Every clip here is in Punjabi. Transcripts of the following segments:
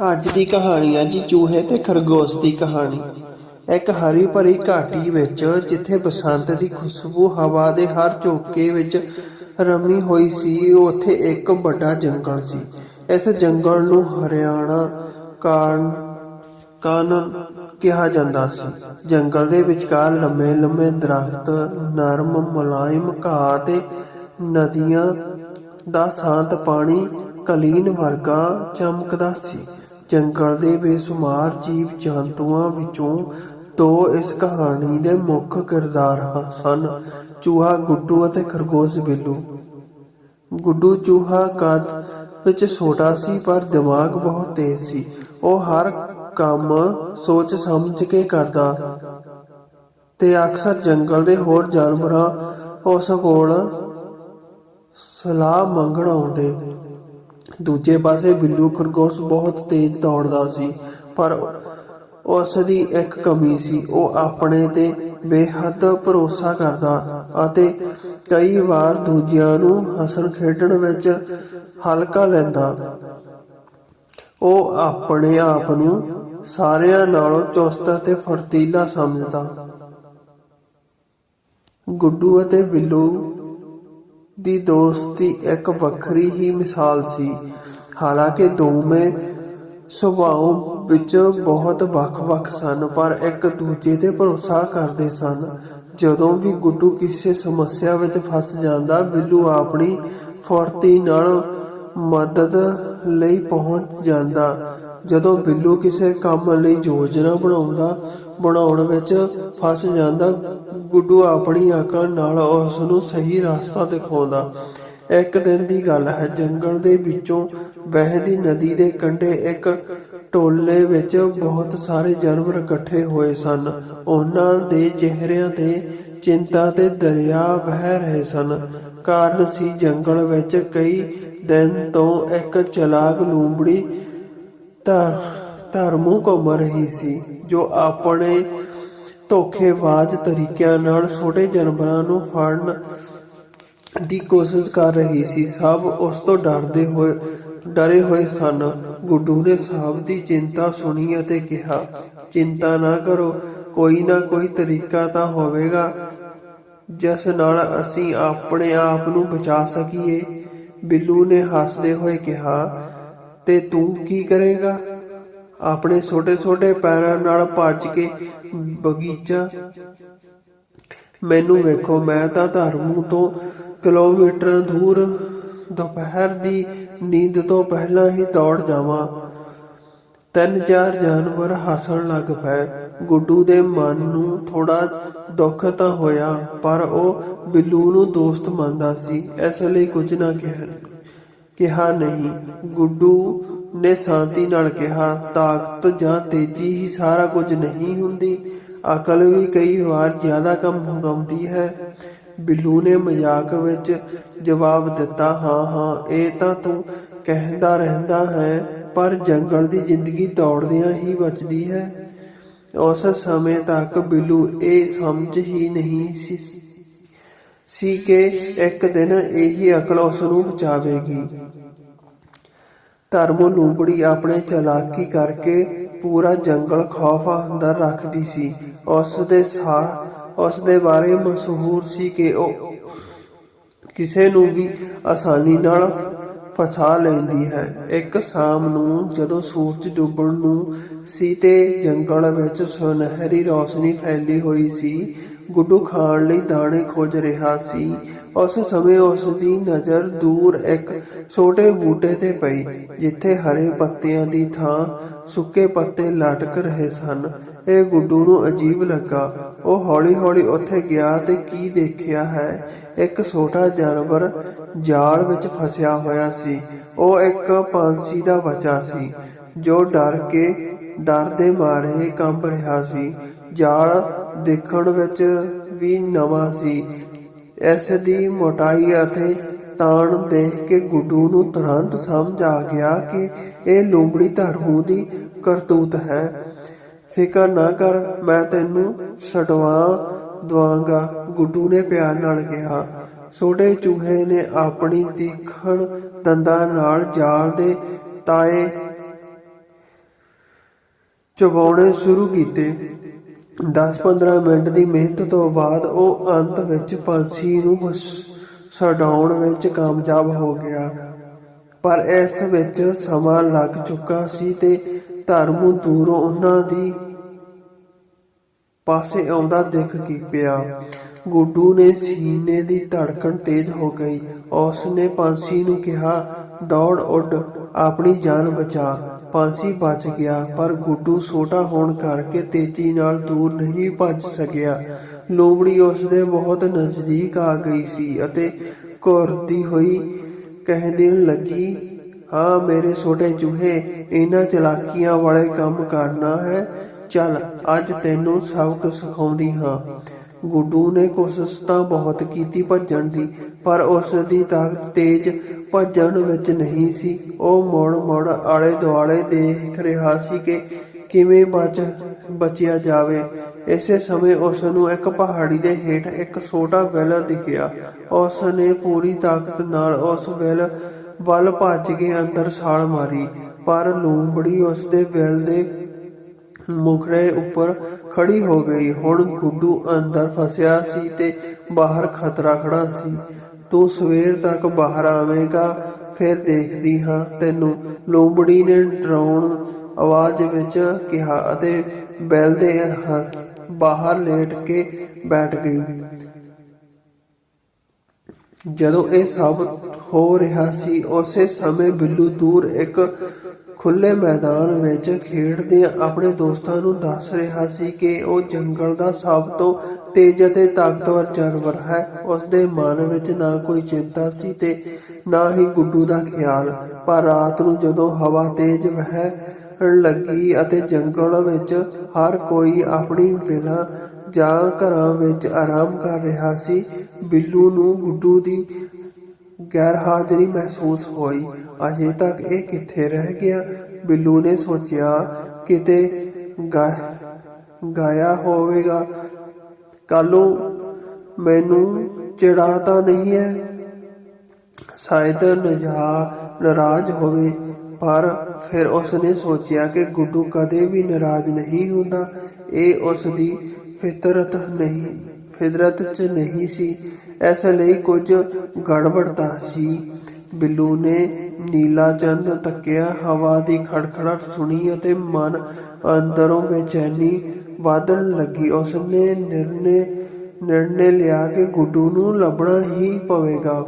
ਅੱਜ ਦੀ ਕਹਾਣੀ ਹੈ ਜੀ, ਚੂਹੇ ਤੇ ਖਰਗੋਸ਼ ਦੀ ਕਹਾਣੀ। ਇੱਕ ਹਰੀ ਭਰੀ ਘਾਟੀ ਵਿੱਚ, ਜਿੱਥੇ ਬਸੰਤ ਦੀ ਖੁਸ਼ਬੂ ਹਵਾ ਦੇ ਹਰ ਝੋਕੇ ਵਿੱਚ ਰਮੀ ਹੋਈ ਸੀ, ਉੱਥੇ ਇੱਕ ਵੱਡਾ ਜੰਗਲ ਸੀ। ਇਸ ਜੰਗਲ ਨੂੰ ਹਰਿਆਣਾ ਕਾਨ ਕਾਨਨ ਕਿਹਾ ਜਾਂਦਾ ਸੀ। ਜੰਗਲ ਦੇ ਵਿਚਕਾਰ ਲੰਮੇ ਲੰਮੇ ਦਰਖਤ, ਨਰਮ, ਮੁਲਾਇਮ ਘਾਹ ਤੇ ਨਦੀਆਂ ਦਾ ਸ਼ਾਂਤ ਪਾਣੀ ਕਲੀਨ ਵਰਗਾ ਚਮਕਦਾ ਸੀ। ਜੰਗਲ ਦੇ ਬੇਸ਼ੁਮਾਰ ਜੀਵ ਜੰਤੂਆਂ ਵਿੱਚੋਂ ਦੋ ਇਸ ਕਹਾਣੀ ਦੇ ਮੁੱਖ ਕਿਰਦਾਰ ਸਨ, ਚੂਹਾ ਗੁੱਡੂ ਅਤੇ ਖਰਗੋਸ਼ ਬਿੱਲੂ। ਗੁੱਡੂ ਚੂਹਾ ਕੱਦ ਵਿੱਚ ਛੋਟਾ ਸੀ, ਪਰ ਦਿਮਾਗ ਬਹੁਤ ਤੇਜ਼ ਸੀ। ਉਹ ਹਰ ਕੰਮ ਸੋਚ ਸਮਝ ਕੇ ਕਰਦਾ ਤੇ ਅਕਸਰ ਜੰਗਲ ਦੇ ਹੋਰ ਜਾਨਵਰਾਂ ਉਸ ਕੋਲ ਸਲਾਹ ਮੰਗਣ ਆਉਂਦੇ। ਦੂਜੇ ਪਾਸੇ ਬਿੱਲੂ ਖਰਗੋਸ਼ ਬਹੁਤ ਤੇਜ਼ ਦੌੜਦਾ ਸੀ, ਪਰ ਉਸ ਦੀ ਇੱਕ ਕਮੀ ਸੀ, ਉਹ ਆਪਣੇ ਤੇ ਬੇਹੱਦ ਭਰੋਸਾ ਕਰਦਾ ਅਤੇ ਕਈ ਵਾਰ ਦੂਜਿਆਂ ਨੂੰ ਹੱਸਣ ਖੇਡਣ ਵਿੱਚ ਹਲਕਾ ਲੈਂਦਾ। ਉਹ ਆਪਣੇ ਆਪ ਨੂੰ ਸਾਰਿਆਂ ਨਾਲੋਂ ਚੁਸਤ ਅਤੇ ਫਰਤੀਲਾ ਸਮਝਦਾ। ਗੁੱਡੂ ਅਤੇ ਬਿੱਲੂ ਦੀ ਦੋਸਤੀ ਇੱਕ ਵੱਖਰੀ ਹੀ ਮਿਸਾਲ ਸੀ। ਹਾਲਾਂਕਿ ਦੋਵੇਂ ਸੁਭਾਅ ਵਿੱਚ ਬਹੁਤ ਵੱਖ-ਵੱਖ ਸਨ, ਪਰ ਇੱਕ ਦੂਜੇ ਤੇ ਭਰੋਸਾ ਕਰਦੇ ਸਨ। ਜਦੋਂ ਵੀ ਗੁੱਡੂ ਕਿਸੇ ਸਮੱਸਿਆ ਵਿੱਚ ਫਸ ਜਾਂਦਾ, ਬਿੱਲੂ ਆਪਣੀ ਫੁਰਤੀ ਨਾਲ ਮਦਦ ਲਈ ਪਹੁੰਚ ਜਾਂਦਾ। ਜਦੋਂ ਬਿੱਲੂ ਕਿਸੇ ਕੰਮ ਲਈ ਯੋਜਨਾ ਬਣਾਉਂਦਾ ਬਣਾਉਣ ਵਿੱਚ ਫਸ ਜਾਂਦਾ, ਗੁੱਡੂ ਆਪਣੀ ਅਕਲ ਨਾਲ ਉਸ ਨੂੰ ਸਹੀ ਰਸਤਾ ਦਿਖਾਉਂਦਾ। ਇੱਕ ਦਿਨ ਦੀ ਗੱਲ ਹੈ, ਜੰਗਲ ਦੇ ਵਿੱਚੋਂ ਵਹਿਦੀ ਨਦੀ ਦੇ ਕੰਢੇ ਇੱਕ ਟੋਲੇ ਵਿੱਚ ਬਹੁਤ ਸਾਰੇ ਜਾਨਵਰ ਇਕੱਠੇ ਹੋਏ ਸਨ। ਉਹਨਾਂ ਦੇ ਚਿਹਰਿਆਂ ਤੇ ਚਿੰਤਾ ਤੇ ਦਰਿਆ ਵਹਿ ਰਹੇ ਸਨ। ਕਾਰਨ ਸੀ ਜੰਗਲ ਵਿੱਚ ਕਈ ਦਿਨ ਤੋਂ ਇੱਕ ਚਲਾਕ ਲੂੰਬੜੀ ਧਰ, ਧਰਮੋਂ ਘੁੰਮ ਰਹੀ ਸੀ। ਜੋ ਆਪਣੇ ਧੋਖੇਬਾਜ਼ ਤਰੀਕਿਆਂ ਨਾਲ ਛੋਟੇ ਜਾਨਵਰਾਂ ਨੂੰ ਫੜਨ ਦੀ ਕੋਸ਼ਿਸ਼ ਕਰ ਰਹੀ ਸੀ, ਸਭ ਉਸ ਤੋਂ ਡਰਦੇ ਹੋਏ, ਡਰੇ ਹੋਏ ਸਨ। ਗੁੱਡੂ ਨੇ ਸਾਹਿਬ ਦੀ ਚਿੰਤਾ ਸੁਣੀ ਅਤੇ ਕਿਹਾ, ਚਿੰਤਾ ਨਾ ਕਰੋ, ਕੋਈ ਨਾ ਕੋਈ ਤਰੀਕਾ ਤਾਂ ਹੋਵੇਗਾ, ਜਿਸ ਨਾਲ ਅਸੀਂ ਆਪਣੇ ਆਪ ਨੂੰ ਬਚਾ ਸਕੀਏ। ਬਿੱਲੂ ਨੇ ਹੱਸਦੇ ਹੋਏ ਕਿਹਾ, ਤੇ ਤੂੰ ਕੀ ਕਰੇਗਾ? ਆਪਣੇ ਛੋਟੇ-ਛੋਟੇ ਪੈਰਾਂ ਨਾਲ ਭੱਜ ਕੇ ਬਗੀਚਾ। ਮੈਨੂੰ ਵੇਖੋ, ਮੈਂ ਤਾਂ ਧਰਮੂ ਤੋਂ ਕਿਲੋਮੀਟਰਾਂ ਦੂਰ ਦੁਪਹਿਰ ਦੀ ਨੀਂਦ ਤੋਂ ਪਹਿਲਾਂ ਹੀ ਦੌੜ ਜਾਵਾਂ। ਤਿੰਨ ਚਾਰ ਜਾਨਵਰ ਹੱਸਣ ਲੱਗ ਪਏ। ਗੁੱਡੂ ਦੇ ਮਨ ਨੂੰ ਥੋੜਾ ਦੁੱਖ ਤਾਂ ਹੋਇਆ, ਪਰ ਉਹ ਬਿੱਲੂ ਨੂੰ ਦੋਸਤ ਮੰਨਦਾ ਸੀ, ਇਸ ਲਈ ਕੁਝ ਨਾ ਕਿਹਾ ਕਿਹਾ ਨਹੀਂ। ਗੁੱਡੂ ਨੇ ਸ਼ਾਂਤੀ ਨਾਲ ਕਿਹਾ, ਤਾਕਤ ਜਾਂ ਤੇਜ਼ੀ ਹੀ ਸਾਰਾ ਕੁਝ ਨਹੀਂ ਹੁੰਦੀ। ਅਕਲ ਵੀ ਕਈ ਵਾਰ ਜ਼ਿਆਦਾ ਕੰਮ ਮੁਕਾਉਂਦੀ ਹੈ। ਬਿੱਲੂ ਨੇ ਮਜ਼ਾਕ ਵਿੱਚ ਜਵਾਬ ਦਿੱਤਾ, ਹਾਂ ਹਾਂ, ਇਹ ਤਾਂ ਤੂੰ ਕਹਿੰਦਾ ਰਹਿੰਦਾ ਹੈ, ਪਰ ਜੰਗਲ ਦੀ ਜ਼ਿੰਦਗੀ ਦੌੜਦਿਆਂ ਹੀ ਬਚਦੀ ਹੈ। ਉਸ ਸਮੇਂ ਤੱਕ ਬਿੱਲੂ ਇਹ ਸਮਝ ਹੀ ਨਹੀਂ ਸੀ ਸੀ ਕਿ ਇੱਕ ਦਿਨ ਇਹੀ ਅਕਲ ਉਸ ਨੂੰ ਬਚਾਵੇਗੀ। ਧਰਮੋ ਲੂੰਬੜੀ ਆਪਣੇ ਚਲਾਕੀ ਕਰਕੇ ਪੂਰਾ ਜੰਗਲ ਖੌਫ ਅੰਦਰ ਰੱਖਦੀ ਸੀ। ਉਸ ਦੇ ਸਾਹ ਉਸ ਦੇ ਬਾਰੇ ਮਸ਼ਹੂਰ ਸੀ ਕਿ ਉਹ ਕਿਸੇ ਨੂੰ ਵੀ ਆਸਾਨੀ ਨਾਲ ਫਸਾ ਲੈਂਦੀ ਹੈ। ਇੱਕ ਸ਼ਾਮ ਨੂੰ ਜਦੋਂ ਸੂਰਜ ਡੁੱਬਣ ਨੂੰ ਸੀ ਤੇ ਜੰਗਲ ਵਿੱਚ ਸੁਨਹਿਰੀ ਰੌਸ਼ਨੀ ਫੈਲੀ ਹੋਈ ਸੀ ਗੁੱਡੂ ਖਾਣ ਲਈ ਦਾਣੇ ਖੋਜ ਰਿਹਾ ਸੀ। ਉਸ ਸਮੇਂ ਉਸ ਦੀ ਨਜ਼ਰ ਦੂਰ ਇੱਕ ਛੋਟੇ ਬੂਟੇ ਤੇ ਪਈ, ਜਿੱਥੇ ਹਰੇ ਪੱਤਿਆਂ ਦੀ ਥਾਂ ਸੁੱਕੇ ਪੱਤੇ ਲਟਕ ਰਹੇ ਸਨ। ਇਹ ਗੁੱਡੂ ਨੂੰ ਅਜੀਬ ਲੱਗਾ। ਉਹ ਹੌਲੀ-ਹੌਲੀ ਉੱਥੇ ਗਿਆ ਤੇ ਕੀ ਦੇਖਿਆ ਹੈ? ਇੱਕ ਛੋਟਾ ਜਾਨਵਰ ਜਾਲ ਵਿੱਚ ਫਸਿਆ ਹੋਇਆ ਸੀ। ਉਹ ਇੱਕ ਪੰਛੀ ਦਾ ਬੱਚਾ ਸੀ, ਜੋ ਡਰ ਕੇ ਡਰ ਦੇ ਮਾਰੇ ਕੰਬ ਰਿਹਾ ਸੀ। ਜਾਲ ਦੇਖਣ ਵਿੱਚ ਵੀ ਨਵਾਂ ਸੀ। ਇਸ ਦੀ ਮੋਟਾਈ ਅਤੇ ਤਾਣ ਦੇਖ ਕੇ ਗੁੱਡੂ ਨੂੰ ਤੁਰੰਤ ਸਮਝ ਆ ਗਿਆ ਕਿ ਇਹ ਲੂੰਬੜੀ ਧਰਮੂ ਦੀ ਕਰਤੂਤ ਹੈ। ਫਿਕਰ ਨਾ ਕਰ, ਮੈਂ ਤੈਨੂੰ ਛਡਵਾ ਦਵਾਂਗਾ, ਗੁੱਡੂ ਨੇ ਪਿਆਰ ਨਾਲ ਕਿਹਾ। ਛੋਟੇ ਚੂਹੇ ਨੇ ਆਪਣੀ ਤੀਖਣ ਦੰਦਾਂ ਨਾਲ ਜਾਲ ਦੇ ਤਾਏ ਚਬਾਉਣੇ ਸ਼ੁਰੂ ਕੀਤੇ। 10-15 ਮਿੰਟ ਦੀ ਮਿਹਨਤ ਤੋਂ ਬਾਅਦ ਉਹ ਅੰਤ ਵਿੱਚ ਪੰਛੀ ਨੂੰ ਬਸ ਛਡਾਉਣ ਵਿੱਚ ਕਾਮਯਾਬ ਹੋ ਗਿਆ। ਪਰ ਇਸ ਵਿੱਚ ਸਮਾਂ ਲੱਗ ਚੁੱਕਾ ਸੀ ਤੇ ਧਰਮੂ ਦੂਰੋਂ ਉਹਨਾਂ ਦੀ ਪਾਸੇ ਆਉਂਦਾ ਦਿਖ ਕੀ ਪਿਆ। ਗੁੱਡੂ ਨੇ ਸੀਨੇ ਦੀ ਧੜਕਣ ਤੇਜ਼ ਹੋ ਗਈ। ਉਸ ਨੇ ਪੰਛੀ ਨੂੰ ਕਿਹਾ, ਦੌੜ ਉੱਡ, ਆਪਣੀ ਜਾਨ ਬਚਾ। ਪੰਛੀ ਬਚ ਗਿਆ, ਪਰ ਗੁੱਡੂ ਛੋਟਾ ਹੋਣ ਕਰਕੇ ਤੇਜ਼ੀ ਨਾਲ ਦੂਰ ਨਹੀਂ ਭੱਜ ਸਕਿਆ। ਲੋਮੜੀ ਉਸ ਦੇ ਬਹੁਤ ਨਜ਼ਦੀਕ ਆ ਗਈ ਸੀ ਅਤੇ ਘੁਰਦੀ ਹੋਈ ਕਹਿਣ ਲੱਗੀ, ਹਾਂ ਮੇਰੇ ਛੋਟੇ ਚੂਹੇ, ਇਹਨਾਂ ਚਲਾਕੀਆਂ ਵਾਲੇ ਕੰਮ ਕਰਨਾ ਹੈ, ਚੱਲ। ਅੱਜ ਤੈਨੂੰ ਸਬਕ ਸਿਖਾਉਂਦੀ ਹਾਂ। ਗੁੱਡੂ ਨੇ ਕੋਸ਼ਿਸ਼ ਤਾਂ ਬਹੁਤ ਕੀਤੀ ਭੱਜਣ ਦੀ, ਪਰ ਉਸ ਦੀ ਤਾਕਤ ਤੇਜ਼ ਭੱਜਣ ਵਿੱਚ ਨਹੀਂ ਸੀ। ਉਹ ਮੁੜ ਮੁੜ ਆਲੇ ਦੁਆਲੇ ਦੇਖ ਰਿਹਾ ਸੀ ਕਿ ਕਿਵੇਂ ਬਚ, ਬਚਿਆ ਜਾਵੇ। ਇਸੇ ਸਮੇਂ ਉਸ ਨੂੰ ਇੱਕ ਪਹਾੜੀ ਦੇ ਹੇਠ ਇੱਕ ਛੋਟਾ ਬਿੱਲ ਦਿਖਿਆ। ਉਸ ਨੇ ਪੂਰੀ ਤਾਕਤ ਨਾਲ ਉਸ ਬਿੱਲ ਵੱਲ ਭੱਜ ਕੇ ਅੰਦਰ ਛਾਲ ਮਾਰੀ, ਪਰ ਲੂੰਬੜੀ ਉਸ ਦੇ ਬਿੱਲ ਦੇ ਮੁਖੜੇ ਉੱਪਰ ਖੜੀ ਹੋ ਗਈ। ਹੁਣ ਗੁੱਡੂ ਅੰਦਰ ਫਸਿਆ ਸੀ ਤੇ ਬਾਹਰ ਖਤਰਾ ਖੜਾ ਸੀ। ਤੂੰ ਸਵੇਰ ਤੱਕ ਬਾਹਰ ਆਵੇਂਗਾ, ਫਿਰ ਦੇਖਦੀ ਹਾਂ, ਤੈਨੂੰ ਲੋਂਬੜੀ ਨੇ ਡਰਾਉਣ ਆਵਾਜ਼ ਵਿੱਚ ਕਿਹਾ ਅਤੇ ਬੈਲ ਦੇ ਬਾਹਰ ਲੇਟ ਕੇ ਬੈਠ ਗਈ। ਜਦੋਂ ਇਹ ਸਭ ਹੋ ਰਿਹਾ ਸੀ, ਉਸੇ ਸਮੇਂ ਬਿੱਲੂ ਦੂਰ ਇੱਕ ਖੁੱਲੇ ਮੈਦਾਨ ਵਿੱਚ ਖੇਡਦੇ ਆਪਣੇ ਦੋਸਤਾਂ ਨੂੰ ਦੱਸ ਰਿਹਾ ਸੀ ਕਿ ਉਹ ਜੰਗਲ ਦਾ ਸਭ ਤੋਂ ਤੇਜ਼ ਅਤੇ ਤਾਕਤਵਰ ਜਾਨਵਰ ਹੈ। ਉਸ ਦੇ ਮਨ ਵਿੱਚ ਨਾ ਕੋਈ ਚਿੰਤਾ ਸੀ ਤੇ ਨਾ ਹੀ ਗੁੱਡੂ ਦਾ ਖਿਆਲ। ਪਰ ਰਾਤ ਨੂੰ ਜਦੋਂ ਹਵਾ ਤੇਜ਼ ਵਹਿਣ ਲੱਗੀ ਅਤੇ ਜੰਗਲ ਵਿੱਚ ਹਰ ਕੋਈ ਆਪਣੀ ਵੇਲਾ ਜਾਂ ਘਰਾਂ ਵਿੱਚ ਆਰਾਮ ਕਰ ਰਿਹਾ ਸੀ, ਬਿੱਲੂ ਨੂੰ ਗੁੱਡੂ ਦੀ ਗੈਰ ਹਾਜ਼ਰੀ ਮਹਿਸੂਸ ਹੋਈ। ਅਜੇ ਤੱਕ ਇਹ ਕਿੱਥੇ ਰਹਿ ਗਿਆ? ਬਿੱਲੂ ਨੇ ਸੋਚਿਆ, ਕਿਤੇ ਗਾ- ਗਾਇਆ ਹੋਵੇਗਾ। ਕੱਲੋਂ, ਮੈਨੂੰ ਚਿੜਾ ਤਾਂ ਨਹੀਂ ਹੈ। ਸ਼ਾਇਦ ਨਜਾ, ਨਾਰਾਜ਼ ਹੋਵੇ, ਪਰ ਫਿਰ ਉਸ ਨੇ ਸੋਚਿਆ ਕਿ ਗੁੱਡੂ ਕਦੇ ਵੀ ਨਾਰਾਜ਼ ਨਹੀਂ ਹੁੰਦਾ। ਇਹ ਉਸ ਦੀ ਫਿਤਰਤ ਨਹੀਂ, ਫਿਤਰਤ 'ਚ ਨਹੀਂ ਸੀ। ਇਸ ਲਈ ਕੁਝ ਗੜਬੜਤਾ ਸੀ। ਬਿੱਲੂ ਨੇ ਨੀਲਾ ਚੰਦ ਤੱਕਿਆ, ਹਵਾ ਦੀ ਖੜਖੜਾਟ ਸੁਣੀ ਅਤੇ ਮਨ ਅੰਦਰੋਂ ਬੇਚੈਨੀ ਵਧਣ ਲੱਗੀ। ਉਸ ਨਿਰਣੇ ਨਿਰਣੇ ਲਿਆ ਕਿ ਗੁੱਡੂ ਨੂੰ ਲੱਭਣਾ ਹੀ ਪਵੇਗਾ।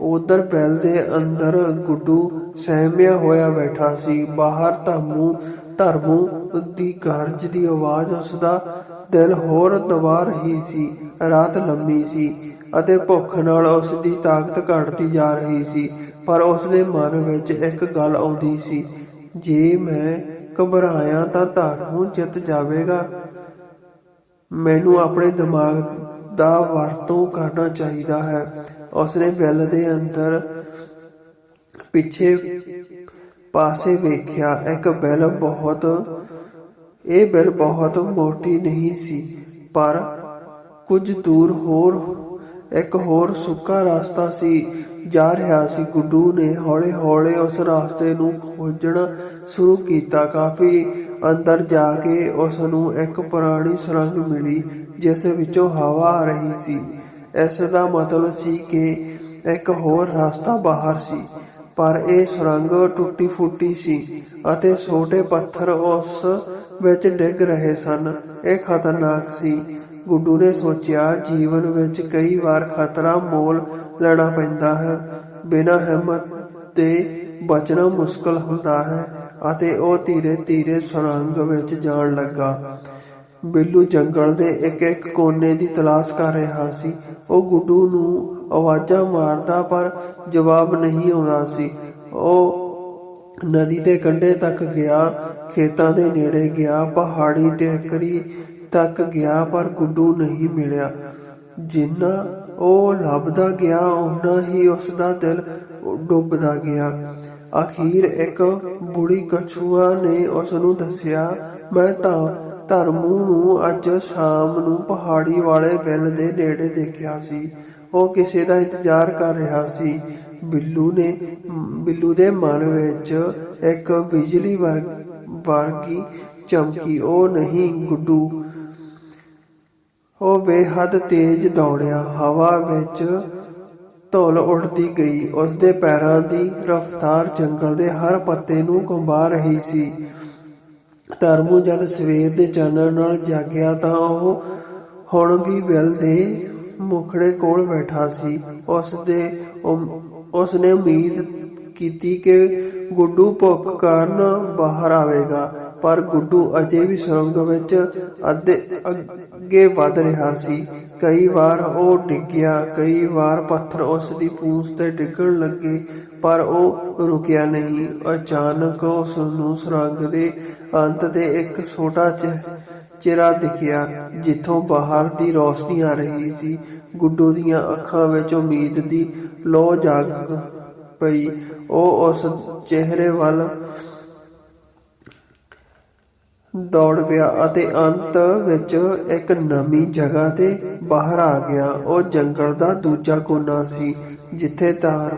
ਉਧਰ ਬੈਲ ਦੇ ਅੰਦਰ ਗੁੱਡੂ ਸਹਿਮਿਆ ਹੋਇਆ ਬੈਠਾ ਸੀ। ਬਾਹਰ ਧਾਮੂ ਧਰਮੂ ਦੀ ਗਰਜ ਦੀ ਆਵਾਜ਼ ਉਸ ਦਾ ਦਿਲ ਹੋਰ ਦਬਾ ਰਹੀ ਸੀ। ਰਾਤ ਲੰਮੀ ਸੀ। ਅਤੇ ਭੁੱਖ ਨਾਲ ਉਸ ਦੀ ਤਾਕਤ ਘਟਦੀ ਜਾ ਰਹੀ ਸੀ, ਪਰ ਉਸ ਦੇ ਮਨ ਵਿੱਚ ਇੱਕ ਗੱਲ ਆਉਂਦੀ ਸੀ, ਜੇ ਮੈਂ ਘਬਰਾਇਆ ਤਾਂ ਧਰਮੂ ਜਿੱਤ ਜਾਵੇਗਾ। ਮੈਨੂੰ ਆਪਣੇ ਦਿਮਾਗ ਦਾ ਵਰਤੋਂ ਕਰਨਾ ਚਾਹੀਦਾ ਹੈ। ਉਸਨੇ ਬਿੱਲ ਦੇ ਅੰਦਰ ਪਿੱਛੇ ਪਾਸੇ ਵੇਖਿਆ, ਇੱਕ ਬਿੱਲ ਬਹੁਤ, ਇਹ ਬਿੱਲ ਬਹੁਤ ਮੋਟੀ ਨਹੀਂ ਸੀ, ਪਰ ਕੁਝ ਦੂਰ ਹੋਰ ਇੱਕ ਹੋਰ ਸੁੱਕਾ ਰਸਤਾ ਸੀ, ਜਾ ਰਿਹਾ ਸੀ ਗੁੱਡੂ ਨੇ ਹੌਲੇ-ਹੌਲੇ ਉਸ ਰਸਤੇ ਨੂੰ ਖੋਜਣਾ ਸ਼ੁਰੂ ਕੀਤਾ। ਕਾਫੀ ਅੰਦਰ ਜਾ ਕੇ ਉਸ ਨੂੰ ਇੱਕ ਪੁਰਾਣੀ ਸੁਰੰਗ ਮਿਲੀ, ਜਿਸ ਵਿੱਚੋਂ ਹਵਾ ਆ ਰਹੀ ਸੀ। ਇਸ ਦਾ ਮਤਲਬ ਸੀ ਕਿ ਇੱਕ ਹੋਰ ਰਸਤਾ ਬਾਹਰ ਸੀ, ਪਰ ਇਹ ਸੁਰੰਗ ਟੁੱਟੀ ਫੁੱਟੀ ਸੀ ਅਤੇ ਛੋਟੇ ਪੱਥਰ ਉਸ ਵਿੱਚ ਡਿੱਗ ਰਹੇ ਸਨ। ਇਹ ਖਤਰਨਾਕ ਸੀ। ਗੁੱਡੂ ਨੇ ਸੋਚਿਆ, ਜੀਵਨ ਵਿੱਚ ਕਈ ਵਾਰ ਖਤਰਾ ਮੋਲ ਲੈਣਾ ਪੈਂਦਾ ਹੈ। ਬਿਨਾਂ ਹਿੰਮਤ ਦੇ ਬਚਣਾ ਮੁਸ਼ਕਲ ਹੁੰਦਾ ਹੈ ਅਤੇ ਉਹ ਧੀਰੇ-ਧੀਰੇ ਸੁਰੰਗ ਵਿੱਚ ਜਾਣ ਲੱਗਾ। ਬਿੱਲੂ ਜੰਗਲ ਦੇ ਇੱਕ ਇੱਕ ਕੋਨੇ ਦੀ ਤਲਾਸ਼ ਕਰ ਰਿਹਾ ਸੀ। ਉਹ ਗੁੱਡੂ ਨੂੰ ਆਵਾਜ਼ਾਂ ਮਾਰਦਾ, ਪਰ ਜਵਾਬ ਨਹੀਂ ਆਉਂਦਾ ਸੀ। ਉਹ ਨਦੀ ਦੇ ਕੰਢੇ ਤੱਕ ਗਿਆ, ਖੇਤਾਂ ਦੇ ਨੇੜੇ ਗਿਆ, ਪਹਾੜੀ ਟੇਕਰੀ ਤੱਕ ਗਿਆ ਪਰ ਗੁੱਡੂ ਨਹੀਂ ਮਿਲਿਆ। ਜਿੰਨਾ ਉਹ ਲੱਭਦਾ ਗਿਆ, ਓਨਾ ਹੀ ਉਸ ਦਾ ਦਿਲ ਡੁੱਬਦਾ ਗਿਆ। ਅਖੀਰ ਇੱਕ ਬੁੜੀ ਕਛੂਆ ਨੇ ਉਸ ਨੂੰ ਦੱਸਿਆ, ਮੈਂ ਤਾਂ ਧਰਮੂ ਨੂੰ ਅੱਜ ਸ਼ਾਮ ਨੂੰ ਪਹਾੜੀ ਵਾਲੇ ਬਿੱਲ ਦੇ ਨੇੜੇ ਦੇਖਿਆ ਸੀ। ਉਹ ਕਿਸੇ ਦਾ ਇੰਤਜ਼ਾਰ ਕਰ ਰਿਹਾ ਸੀ। ਬਿੱਲੂ ਨੇ, ਬਿੱਲੂ ਦੇ ਮਨ ਵਿੱਚ ਇੱਕ ਬਿਜਲੀ ਵਰ- ਵਰਗੀ ਚਮਕੀ। ਉਹ ਨਹੀਂ ਗੁੱਡੂ ਉਹ ਬੇਹੱਦ ਤੇਜ਼ ਦੌੜਿਆ। ਹਵਾ ਵਿੱਚ ਧੁੱਲ ਉੱਡਦੀ ਗਈ। ਉਸਦੇ ਪੈਰਾਂ ਦੀ ਰਫ਼ਤਾਰ ਜੰਗਲ ਦੇ ਹਰ ਪੱਤੇ ਨੂੰ ਕੰਬਾ ਰਹੀ ਸੀ। ਧਰਮੂ ਜਦ ਸਵੇਰ ਦੇ ਚਾਨਣ ਨਾਲ ਜਾਗਿਆ ਤਾਂ ਉਹ ਹੁਣ ਵੀ ਬਿਲ ਦੇ ਮੁਖੜੇ ਕੋਲ ਬੈਠਾ ਸੀ। ਉਸ ਦੇ ਉਸ ਨੇ ਉਮੀਦ ਕੀਤੀ ਕਿ ਗੁੱਡੂ ਭੁੱਖ ਕਾਰਨ ਬਾਹਰ ਆਵੇਗਾ, ਪਰ ਗੁੱਡੂ ਅਜੇ ਵੀ ਸੁਰੰਗ ਵਿੱਚ ਅੱਧੇ ਅੱਗੇ ਵਧ ਰਿਹਾ ਸੀ। ਕਈ ਵਾਰ ਉਹ ਡਿੱਗਿਆ, ਕਈ ਵਾਰ ਪੱਥਰ ਉਸ ਦੀ ਪੂੰਛ ਤੇ ਡਿੱਗਣ ਲੱਗੇ, ਪਰ ਉਹ ਰੁਕਿਆ ਨਹੀਂ। ਅਚਾਨਕ ਉਸ ਨੂੰ ਸੁਰੰਗ ਦੇ ਅੰਤ ਤੇ ਇੱਕ ਛੋਟਾ ਚਿ- ਚਿਹਰਾ ਦਿਖਿਆ, ਜਿੱਥੋਂ ਬਾਹਰ ਦੀ ਰੋਸ਼ਨੀ ਆ ਰਹੀ ਸੀ। ਗੁੱਡੂ ਦੀਆਂ ਅੱਖਾਂ ਵਿੱਚ ਉਮੀਦ ਦੀ ਲੋ ਜਾਗ ਪਈ। ਉਹ ਉਸ ਚਿਹਰੇ ਵੱਲ ਦੌੜ ਪਿਆ ਅਤੇ ਅੰਤ ਵਿੱਚ ਇੱਕ ਨਵੀਂ ਜਗ੍ਹਾ ਤੇ ਬਾਹਰ ਆ ਗਿਆ। ਉਹ ਜੰਗਲ ਦਾ ਦੂਜਾ ਕੋਨਾ ਸੀ, ਜਿੱਥੇ ਤਾਰ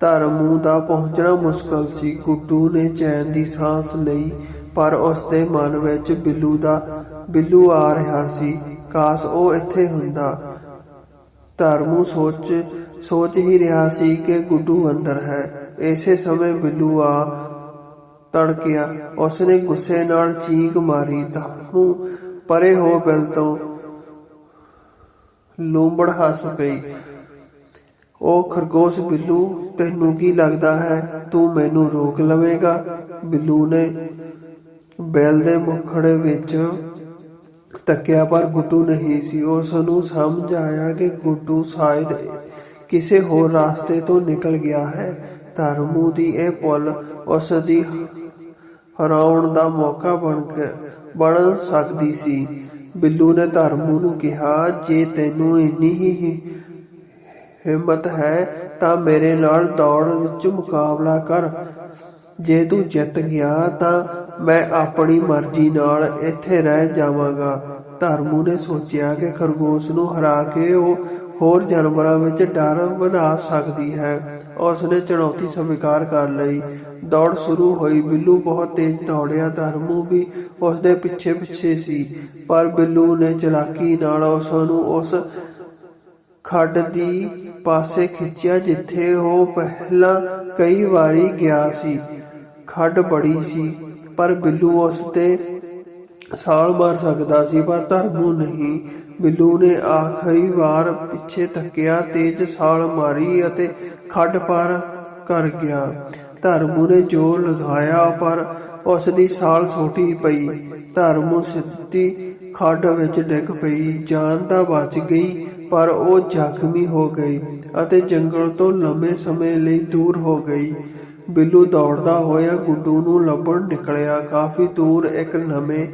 ਧਰਮੂ ਦਾ ਪਹੁੰਚਣਾ ਮੁਸ਼ਕਲ ਸੀ। ਗੁੱਡੂ ਨੇ ਚੈਨ ਦੀ ਸਾਹ ਲਈ, ਪਰ ਉਸ ਦੇ ਮਨ ਵਿੱਚ ਬਿੱਲੂ ਦਾ, ਬਿੱਲੂ ਆ ਰਿਹਾ ਸੀ। ਕਾਸ਼ ਉਹ ਇੱਥੇ ਹੁੰਦਾ। ਧਰਮੂ ਸੋਚ ਸੋਚ ਹੀ ਰਿਹਾ ਸੀ ਕਿ ਗੁੱਡੂ ਅੰਦਰ ਹੈ। ਇਸੇ ਸਮੇਂ ਬਿੱਲੂ ਆ ਤੜਕਿਆ, ਉਸਨੇ ਗੁੱਸੇ ਨਾਲ ਚੀਕ ਮਾਰੀ ਧਰਮੂ ਪਰੇ ਹੋ ਬਿਲ ਤੋਂ ਲੂੰਬੜ ਹੱਸ ਪਈ। ਉਹ ਖਰਗੋਸ਼, ਬਿੱਲੂ, ਤੈਨੂੰ ਕੀ ਲੱਗਦਾ ਹੈ? ਤੂੰ ਮੈਨੂੰ ਰੋਕ ਲਵੇਂਗਾ? ਬਿੱਲੂ ਨੇ ਬੈਲ ਦੇ ਮੁਖੜੇ ਵਿੱਚ ਤੱਕਿਆ, ਪਰ ਗੁੱਡੂ ਨਹੀਂ ਸੀ। ਉਸ ਨੂੰ ਸਮਝ ਆਇਆ ਕਿ ਗੁੱਡੂ ਸ਼ਾਇਦ ਕਿਸੇ ਹੋਰ ਰਾਸਤੇ ਤੋਂ ਨਿਕਲ ਗਿਆ ਹੈ। ਧਰਮੂ ਦੀ ਇਹ ਪੁੱਲ ਉਸ ਦੀ ਹਰਾਉਣ ਦਾ ਮੌਕਾ ਬਣ ਕੇ ਬਣ ਸਕਦੀ ਸੀ। ਬਿੱਲੂ ਨੇ ਧਰਮੂ ਨੂੰ ਕਿਹਾ, ਜੇ ਤੈਨੂੰ ਇੰਨੀ ਹੀ ਹਿੰਮਤ ਹੈ, ਤਾਂ ਮੇਰੇ ਨਾਲ ਦੌੜ ਵਿੱਚ ਮੁਕਾਬਲਾ ਕਰ। ਜੇ ਤੂੰ ਜਿੱਤ ਗਿਆ, ਤਾਂ ਮੈਂ ਆਪਣੀ ਮਰਜ਼ੀ ਨਾਲ ਇੱਥੇ ਰਹਿ ਜਾਵਾਂਗਾ। ਧਰਮੂ ਨੇ ਸੋਚਿਆ ਕਿ ਖਰਗੋਸ਼ ਨੂੰ ਹਰਾ ਕੇ ਉਹ ਹੋਰ ਜਾਨਵਰਾਂ ਵਿੱਚ ਡਰ ਵਧਾ ਸਕਦੀ ਹੈ। ਉਸ ਨੇ ਚੁਣੌਤੀ ਸਵੀਕਾਰ ਕਰ ਲਈ। ਦੌੜ ਸ਼ੁਰੂ ਹੋਈ। ਬਿੱਲੂ ਬਹੁਤ ਤੇਜ਼ ਦੌੜਿਆ ਧਰਮੂ ਵੀ ਉਸ ਦੇ ਪਿੱਛੇ ਪਿੱਛੇ ਸੀ, ਪਰ ਬਿੱਲੂ ਨੇ ਚਲਾਕੀ ਨਾਲ ਉਸ ਨੂੰ ਉਸ ਖੱਡ ਦੀ ਪਾਸੇ ਖਿੱਚਿਆ ਜਿੱਥੇ ਉਹ ਪਹਿਲਾਂ ਕਈ ਵਾਰੀ ਗਿਆ ਸੀ। ਖੱਡ ਬੜੀ ਸੀ, ਪਰ ਬਿੱਲੂ ਉਸ ਤੇ ਸਾਲ ਮਾਰ ਸਕਦਾ ਸੀ, ਪਰ ਧਰਮੂ ਨਹੀਂ। ਬਿੱਲੂ ਨੇ ਆਖਰੀ ਵਾਰ ਪਿੱਛੇ ਤੱਕਿਆ, ਤੇਜ਼ ਸਾਲ ਮਾਰੀ ਅਤੇ ਖੱਡ ਪਾਰ ਕਰ ਗਿਆ। ਧਰਮੂ ਨੇ ਜ਼ੋਰ ਲਗਾਇਆ ਪਰ ਉਸ ਦੀ ਸਾਲ ਛੋਟੀ ਪਈ। ਧਰਮੂ ਸਿੱਧੀ ਖੱਡ ਵਿੱਚ ਡਿੱਗ ਪਈ, ਜਾਨ ਤਾਂ ਬਚ ਗਈ, ਪਰ ਉਹ ਜ਼ਖਮੀ ਹੋ ਗਈ ਅਤੇ ਜੰਗਲ ਤੋਂ ਲੰਮੇ ਸਮੇਂ ਲਈ ਦੂਰ ਹੋ ਗਈ। ਬਿੱਲੂ ਦੌੜਦਾ ਹੋਇਆ ਗੁੱਡੂ ਨੂੰ ਲੱਭਣ ਨਿਕਲਿਆ। ਕਾਫੀ ਦੂਰ ਇੱਕ ਨਵੇਂ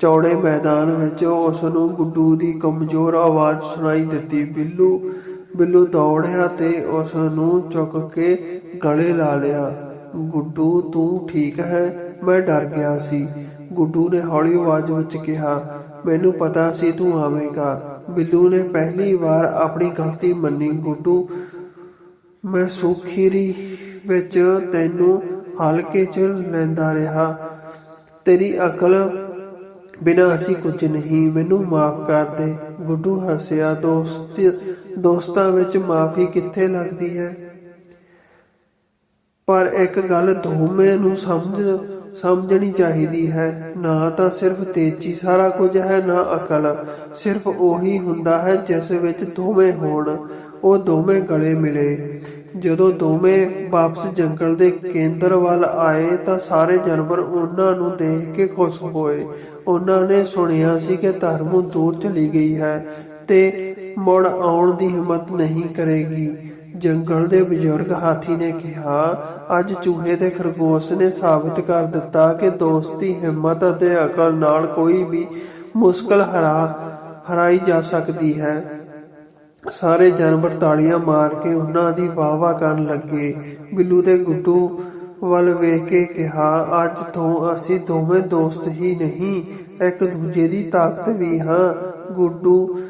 ਚੌੜੇ ਮੈਦਾਨ ਵਿੱਚ ਉਸ ਨੂੰ ਗੁੱਡੂ ਦੀ ਕਮਜ਼ੋਰ ਆਵਾਜ਼ ਸੁਣਾਈ ਦਿੱਤੀ। ਬਿੱਲੂ ਬਿੱਲੂ ਦੌੜਿਆ ਤੇ ਉਸ ਨੂੰ ਚੁੱਕ ਕੇ ਗਲੇ ਲਾ ਲਿਆ। ਗੁੱਡੂ, ਤੂੰ ਠੀਕ ਹੈ? ਮੈਂ ਡਰ ਗਿਆ ਸੀ। ਗੁੱਡੂ ਨੇ ਹੌਲੀ ਆਵਾਜ਼ ਵਿੱਚ ਕਿਹਾ, ਮੈਨੂੰ ਪਤਾ ਸੀ ਤੂੰ ਆਵੇਂਗਾ। ਬਿੱਲੂ ਨੇ ਪਹਿਲੀ ਵਾਰ ਆਪਣੀ ਗਲਤੀ ਮੰਨੀ। ਗੁੱਡੂ, ਮੈਂ ਸੁਖੀਰੀ ਵਿੱਚ ਤੈਨੂੰ ਹਲਕੇ ਚ ਲੈਂਦਾ ਰਿਹਾ। ਤੇਰੀ ਅਕਲ ਬਿਨਾਂ ਅਸੀਂ ਕੁਝ ਨਹੀਂ। ਮੈਨੂੰ ਮਾਫ ਕਰ ਦੇ। ਗੁੱਡੂ ਹੱਸਿਆ, ਦੋਸਤ, ਦੋਸਤਾਂ ਵਿੱਚ ਮਾਫੀ ਕਿੱਥੇ ਲੱਗਦੀ ਹੈ? ਪਰ ਇੱਕ ਗੱਲ ਦੋਵੇਂ ਨੂੰ ਸਮਝ, ਸਮਝਣੀ ਚਾਹੀਦੀ ਹੈ। ਨਾ ਤਾਂ ਸਿਰਫ ਤੇਜ਼ੀ ਸਾਰਾ ਕੁਝ ਹੈ, ਨਾ ਅਕਲ। ਸਿਰਫ ਉਹੀ ਹੁੰਦਾ ਹੈ ਜਿਸ ਵਿੱਚ ਦੋਵੇਂ ਹੋਣ। ਉਹ ਦੋਵੇਂ ਗਲੇ ਮਿਲੇ। ਜਦੋਂ ਦੋਵੇਂ ਵਾਪਸ ਜੰਗਲ ਦੇ ਕੇਂਦਰ ਵੱਲ ਆਏ ਤਾਂ ਸਾਰੇ ਜਾਨਵਰ ਉਹਨਾਂ ਨੂੰ ਦੇਖ ਕੇ ਖੁਸ਼ ਹੋਏ। ਉਹਨਾਂ ਨੇ ਸੁਣਿਆ ਸੀ ਕਿ ਧਰਮੂ ਦੂਰ ਚਲੀ ਗਈ ਹੈ ਤੇ ਮੁੜ ਆਉਣ ਦੀ ਹਿੰਮਤ ਨਹੀਂ ਕਰੇਗੀ। ਜੰਗਲ ਦੇ ਬਜ਼ੁਰਗ ਹਾਥੀ ਨੇ ਕਿਹਾ, ਅੱਜ ਚੂਹੇ ਤੇ ਖਰਗੋਸ਼ ਨੇ ਸਾਬਤ ਕਰ ਦਿੱਤਾ ਕਿ ਦੋਸਤੀ, ਹਿੰਮਤ ਅਤੇ ਅਕਲ ਨਾਲ ਕੋਈ ਵੀ ਮੁਸ਼ਕਲ ਹਰਾ, ਹਰਾਈ ਜਾ ਸਕਦੀ ਹੈ। ਸਾਰੇ ਜਾਨਵਰ ਤਾਲੀਆਂ ਮਾਰ ਕੇ ਉਹਨਾਂ ਦੀ ਵਾਹ-ਵਾਹ ਕਰਨ ਲੱਗੇ। ਬਿੱਲੂ ਤੇ ਗੁੱਡੂ ਵੱਲ ਵੇਖ ਕੇ ਕਿਹਾ, ਅੱਜ ਤੋਂ ਅਸੀਂ ਦੋਵੇਂ ਦੋਸਤ ਹੀ ਨਹੀਂ, ਇੱਕ ਦੂਜੇ ਦੀ ਤਾਕਤ ਵੀ ਹਾਂ। ਗੁੱਡੂ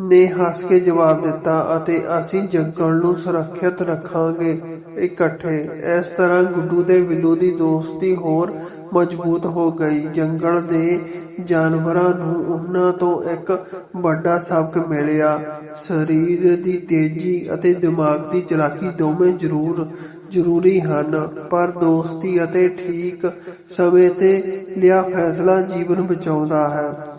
ਨੇ ਹੱਸ ਕੇ ਜਵਾਬ ਦਿੱਤਾ ਅਤੇ ਅਸੀਂ ਜੰਗਲ ਨੂੰ ਸੁਰੱਖਿਅਤ ਰੱਖਾਂਗੇ ਇਕੱਠੇ। ਇਸ ਤਰ੍ਹਾਂ ਗੁੱਡੂ ਦੇ ਬਿੱਲੂ ਦੀ ਦੋਸਤੀ ਹੋਰ ਮਜ਼ਬੂਤ ਹੋ ਗਈ। ਜੰਗਲ ਦੇ ਜਾਨਵਰਾਂ ਨੂੰ ਉਹਨਾਂ ਤੋਂ ਇੱਕ ਵੱਡਾ ਸਬਕ ਮਿਲਿਆ। ਸਰੀਰ ਦੀ ਤੇਜ਼ੀ ਅਤੇ ਦਿਮਾਗ ਦੀ ਚਲਾਕੀ ਦੋਵੇਂ ਜ਼ਰੂਰ, ਜ਼ਰੂਰੀ ਹਨ, ਪਰ ਦੋਸਤੀ ਅਤੇ ਠੀਕ ਸਮੇਂ ਤੇ ਲਿਆ ਫੈਸਲਾ ਜੀਵਨ ਬਚਾਉਂਦਾ ਹੈ।